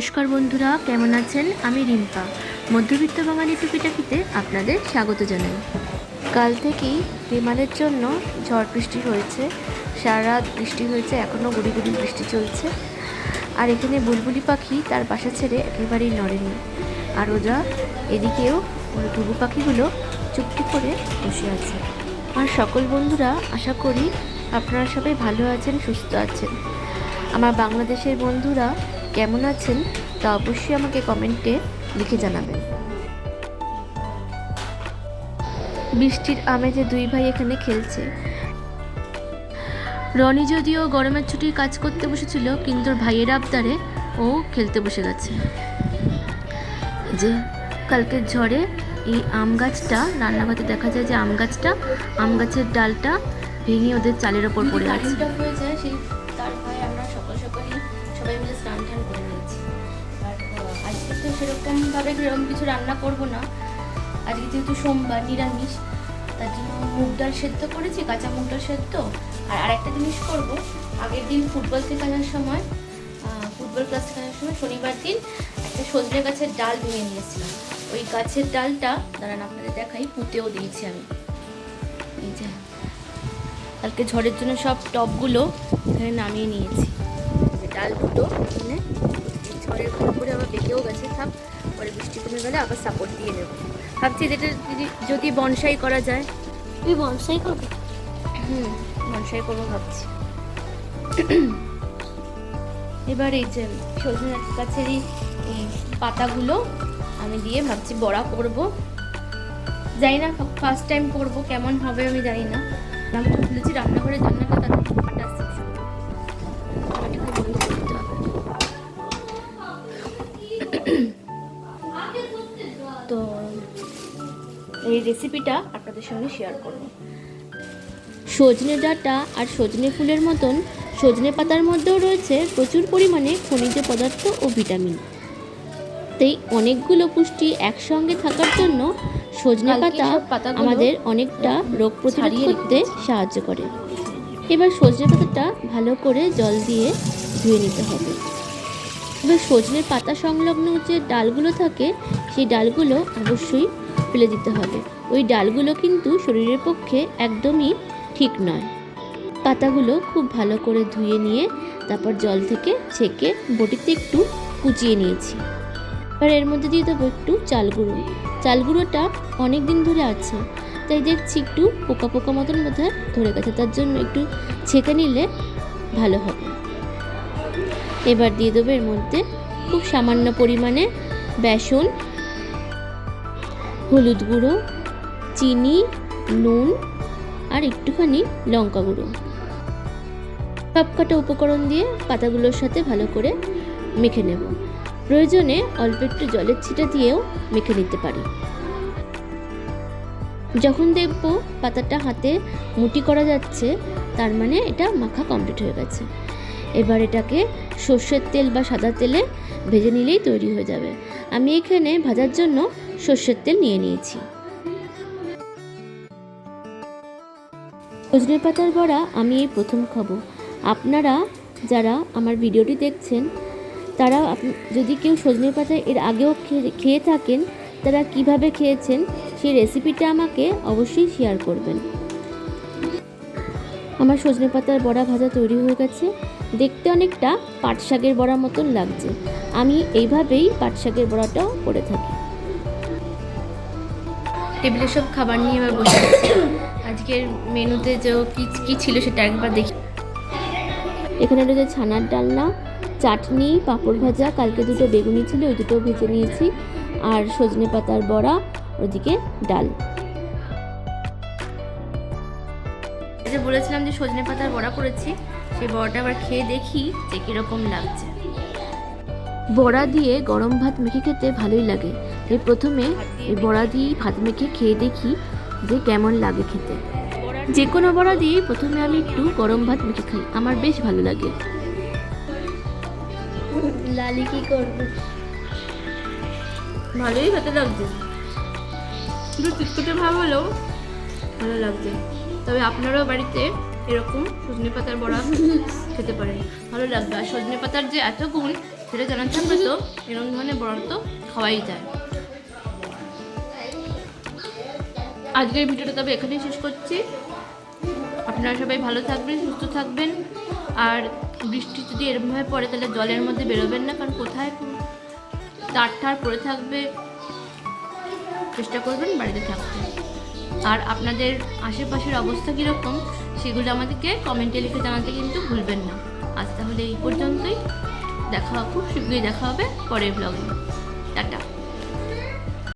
নমস্কার বন্ধুরা, কেমন আছেন? আমি রিম্পা। মধ্যবিত্ত বাঙালি টুপিটাকিতে আপনাদের স্বাগত জানাই। কাল থেকেই বিমানের জন্য ঝড় বৃষ্টি হয়েছে। সারা রাত বৃষ্টি হয়েছে এখনও গুড়ি গুড়ি বৃষ্টি চলছে। আর এখানে বুলবুলি পাখি তার বাসা ছেড়ে একেবারেই নড়েনি। আর ওরা এদিকেও ওই ঘুঘু পাখিগুলো চুপটি করে বসে আছে। আর সকল বন্ধুরা, আশা করি আপনারা সবাই ভালো আছেন, সুস্থ আছেন। আমার বাংলাদেশের বন্ধুরা, কেমন আছেন? তা অবশ্যই আমাকে কমেন্টে লিখে জানাবেন। বৃষ্টির আমেজে দুই ভাই এখানে খেলছে। রনি যদিও গরমের ছুটির কাজ করতে বসেছিল, কিন্তু ভাইয়ের আবদারে ও খেলতে বসে গেছে। যে কালকের ঝড়ে এই আম গাছটা, রান্নাঘরে দেখা যায় যে আম গাছটা, আম গাছের ডালটা ভেঙে ওদের চালের ওপর পড়ে আছে। সেই তার আমরা সকাল সকালই সবাই মিলে স্নান টান করে তো সেরকমভাবে সেরকম কিছু রান্না করব না। আজকে যেহেতু সোমবার, নিরামিষ, তার জন্য মুগ ডাল সেদ্ধ করেছি, কাঁচা মুগ ডাল সেদ্ধ। আর আরেকটা জিনিস করব, আগের দিন ফুটবল থেকে আসার সময় ফুটবল ক্লাস থেকে আসার সময় শনিবার দিন একটা সজনে গাছের ডাল ভেঙে নিয়েছিলাম। ওই গাছের ডালটা, দাঁড়ান আপনাদের দেখাই, পুঁতেও দিয়েছি আমি। এই যে, কালকে ঝড়ের জন্য সব টবগুলো এখানে নামিয়ে নিয়েছি। ডাল দুটো, এখানে বৃষ্টি গেলে আবার সাপোর্ট দিয়ে দেবো ভাবছি যেটা যদি- বনসাই করা যায়। তুই বনসাই করবি? হুম বনসাই করব ভাবছি। এবার এই যে সজনে গাছেরই এই পাতাগুলো আমি দিয়ে ভাবছি বড়া করব। জানি না ফার্স্ট টাইম করব কেমন হবে আমি জানি না। আমি তো খুলেছি রান্নাঘরের জানলাটা তাতে ফাটা আসছে তো এই রেসিপিটা আপনাদের সঙ্গে শেয়ার করব। সজনে ডাঁটা আর সজনে ফুলের মতন সজনে পাতার মধ্যেও রয়েছে প্রচুর পরিমাণে খনিজ পদার্থ ও ভিটামিন। তাই অনেকগুলো পুষ্টি একসঙ্গে থাকার জন্য সজনে পাতা আমাদের অনেকটা রোগ প্রতিরোধ করতে সাহায্য করে। এবার সজনে পাতাটা ভালো করে জল দিয়ে ধুয়ে নিতে হবে। এবার সজনের পাতা সংলগ্ন যে ডালগুলো থাকে, সেই ডালগুলো অবশ্যই ফেলে দিতে হবে। ওই ডালগুলো কিন্তু শরীরের পক্ষে একদমই ঠিক নয়। পাতাগুলো খুব ভালো করে ধুয়ে নিয়ে তারপর জল থেকে ছেঁকে বটিতে একটু কুচিয়ে নিয়েছি। এবার এর মধ্যে দিয়ে দেবো একটু চাল গুঁড়ো। চাল গুঁড়োটা অনেক দিন ধরে আছে, তাই দেখছি একটু পোকা পোকা মতন বোধহয় ধরে গেছে, তার জন্য একটু ছেঁকে নিলে ভালো হবে। এবার দিয়ে দেবো এর মধ্যে খুব সামান্য পরিমাণে বেসন, হলুদ গুঁড়ো, চিনি, নুন আর একটুখানি লঙ্কা গুঁড়ো। সবকটা উপকরণ দিয়ে পাতাগুলোর সাথে ভালো করে মেখে নেব। প্রয়োজনে অল্প একটু জলের ছিটা দিয়েও মেখে নিতে পারি। যখন দেখব পাতাটা হাতে মুটি করা যাচ্ছে, তার মানে এটা মাখা কমপ্লিট হয়ে গেছে। এবার এটাকে সর্ষের তেল বা সাদা তেলে ভেজে নিলেই তৈরি হয়ে যাবে। আমি এখানে ভাজার জন্য সর্ষের তেল নিয়ে নিয়েছি। সজনে পাতার বড়া আমি এই প্রথম খাব। আপনারা যারা আমার ভিডিওটি দেখছেন, তারা যদি কেউ সজনে পাতা এর আগেও খেয়ে থাকেন, তারা কীভাবে খেয়েছেন, সেই রেসিপিটা আমাকে অবশ্যই শেয়ার করবেন। আমার সজনে পাতার বড়া ভাজা তৈরি হয়ে গেছে। দেখতে অনেকটা পাট শাকের বড়া মতন লাগছে। আমি এইভাবেই পাট শাকের বড়াটাও করে থাকি। টেবিলে সব খাবার নিয়ে এবার বসে আজকের মেনুতে যে কি কি ছিল সেটা একবার দেখি। এখানে রয়েছে ছানার ডালনা চাটনি পাঁপড় ভাজা কালকে দুটো বেগুনি ছিল ওই দুটো ভেজে নিয়েছি। আর সজনে পাতার বড়া ওদিকে ডাল। যে বলেছিলাম যে সজনে পাতার বড়া করেছি সেই বড়াটা আবার খেয়ে দেখি যে কীরকম লাগছে। বড়া দিয়ে গরম ভাত মেখে খেতে ভালোই লাগে। তাই প্রথমে এই বড়া দিয়ে ভাত মেখে খেয়ে দেখি যে কেমন লাগে খেতে। যে কোনো বড়া দিয়ে প্রথমে আমি একটু গরম ভাত মেখে খাই। আমার বেশ ভালো লাগে। লালি কি করবে? ভালোই খেতে লাগছে। কিন্তু চিটকুটে ভাব হলেও ভালো লাগছে। তবে আপনারাও বাড়িতে এরকম সজনে পাতার বড়া খেতে পারেন ভালো লাগবে। আর সজনে পাতার যে এত গুণ সেটা জানা থাকলে তো এরকম ধরনের বড়া তো খাওয়াই যায়। আজকের ভিডিওটা তবে এখানেই শেষ করছি। আপনারা সবাই ভালো থাকবেন সুস্থ থাকবেন। আর বৃষ্টি যদি এরকমভাবে পড়ে তাহলে জলের মধ্যে বেরোবেন না কারণ কোথায় তার ঠার পড়ে থাকবে চেষ্টা করবেন বাড়িতে থাকতে। আর আপনাদের আশেপাশের অবস্থা কীরকম সেগুলো আমাদেরকে কমেন্টে লিখে জানাতে কিন্তু ভুলবেন না। আজ তাহলে এই পর্যন্তই। দেখা খুব শীঘ্রই দেখা হবে পরের ব্লগে টাটা।